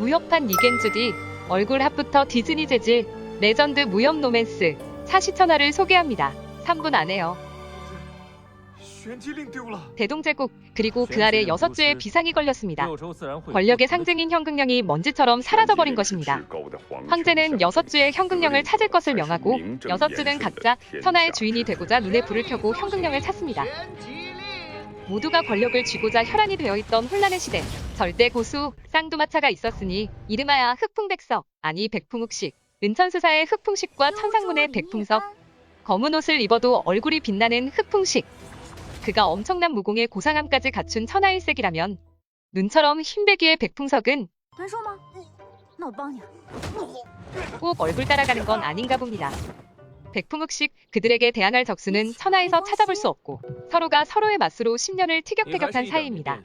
무협판 니겐주디, 얼굴 합부터 디즈니 재질 레전드 무협 로맨스 사시천하를 소개합니다. 3분 안에요. 대동제국 그리고 그 아래 6주의 비상이 걸렸습니다. 권력의 상징인 현금령이 먼지처럼 사라져버린 것입니다. 황제는 6주의 현금령을 찾을 것을 명하고 6주는 각자 천하의 주인이 되고자 눈에 불을 켜고 현금령을 찾습니다. 모두가 권력을 쥐고자 혈안이 되어있던 혼란의 시대. 절대 고수 쌍두마차가 있었으니 이름하야 흑풍백석 아니 백풍욱식. 은천수사의 흑풍식과 천상문의 백풍석. 검은 옷을 입어도 얼굴이 빛나는 흑풍식. 그가 엄청난 무공의 고상함까지 갖춘 천하일색이라면 눈처럼 흰배기의 백풍석은 네, 꼭 얼굴 따라가는 건 아닌가 봅니다. 백풍흑식 그들에게 대항할 적수는 천하에서 찾아볼 수 없고 서로가 서로의 맛으로 10년을 티격태격한 사이입니다.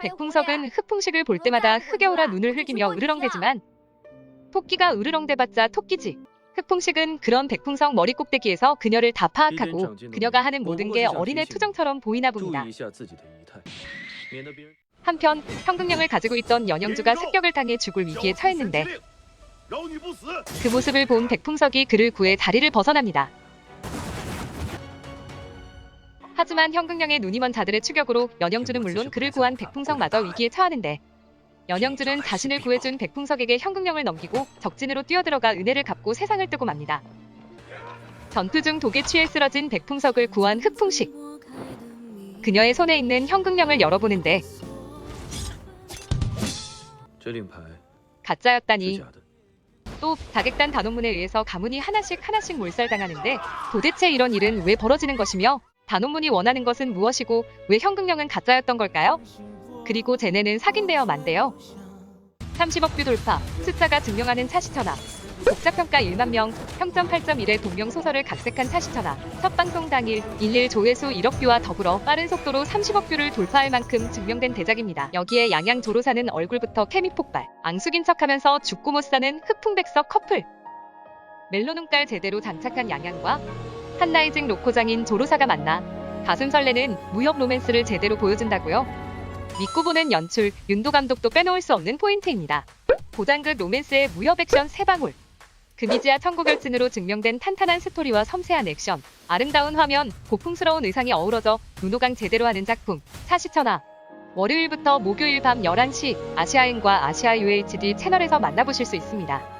백풍석은 흑풍식을 볼 때마다 흑여우라 눈을 흘기며 으르렁대지만 토끼가 으르렁대봤자 토끼지. 흑풍식은 그런 백풍석 머리 꼭대기에서 그녀를 다 파악하고 그녀가 하는 모든 게 어린애 투정처럼 보이나 봅니다. 한편 평금령을 가지고 있던 연영주가 습격을 당해 죽을 위기에 처했는데 그 모습을 본 백풍석이 그를 구해 다리를 벗어납니다. 하지만 현극령의 눈이 먼 자들의 추격으로 연영준은 물론 그를 구한 백풍석마저 위기에 처하는데 연영준은 자신을 구해준 백풍석에게 현극령을 넘기고 적진으로 뛰어들어가 은혜를 갚고 세상을 뜨고 맙니다. 전투 중 독에 취해 쓰러진 백풍석을 구한 흑풍식. 그녀의 손에 있는 현극령을 열어보는데 가짜였다니 또 다객단 단원문에 의해서 가문이 하나씩 하나씩 몰살당하는데 도대체 이런 일은 왜 벌어지는 것이며 단원문이 원하는 것은 무엇이고 왜 현금령은 가짜였던 걸까요? 그리고 쟤네는 사귄대요 만대요 30억 뷰 돌파 숫자가 증명하는 차시천하 독자평가 1만 명 평점 8.1의 동명 소설을 각색한 차시천하 첫 방송 당일 11 조회수 1억 뷰와 더불어 빠른 속도로 30억 뷰를 돌파할 만큼 증명된 대작입니다. 여기에 양양 조로사는 얼굴부터 케미 폭발 앙숙인 척하면서 죽고 못 사는 흑풍백석 커플 멜로 눈깔 제대로 장착한 양양과 한나이징 로코장인 조로사가 만나 가슴 설레는 무협 로맨스를 제대로 보여준다고요? 믿고 보는 연출, 윤도 감독도 빼놓을 수 없는 포인트입니다. 고장급 로맨스의 무협 액션 세 방울. 금이지와 청고결진으로 증명된 탄탄한 스토리와 섬세한 액션, 아름다운 화면, 고풍스러운 의상이 어우러져 눈호강 제대로 하는 작품, 사시천하. 월요일부터 목요일 밤 11시 아시아인과 아시아 UHD 채널에서 만나보실 수 있습니다.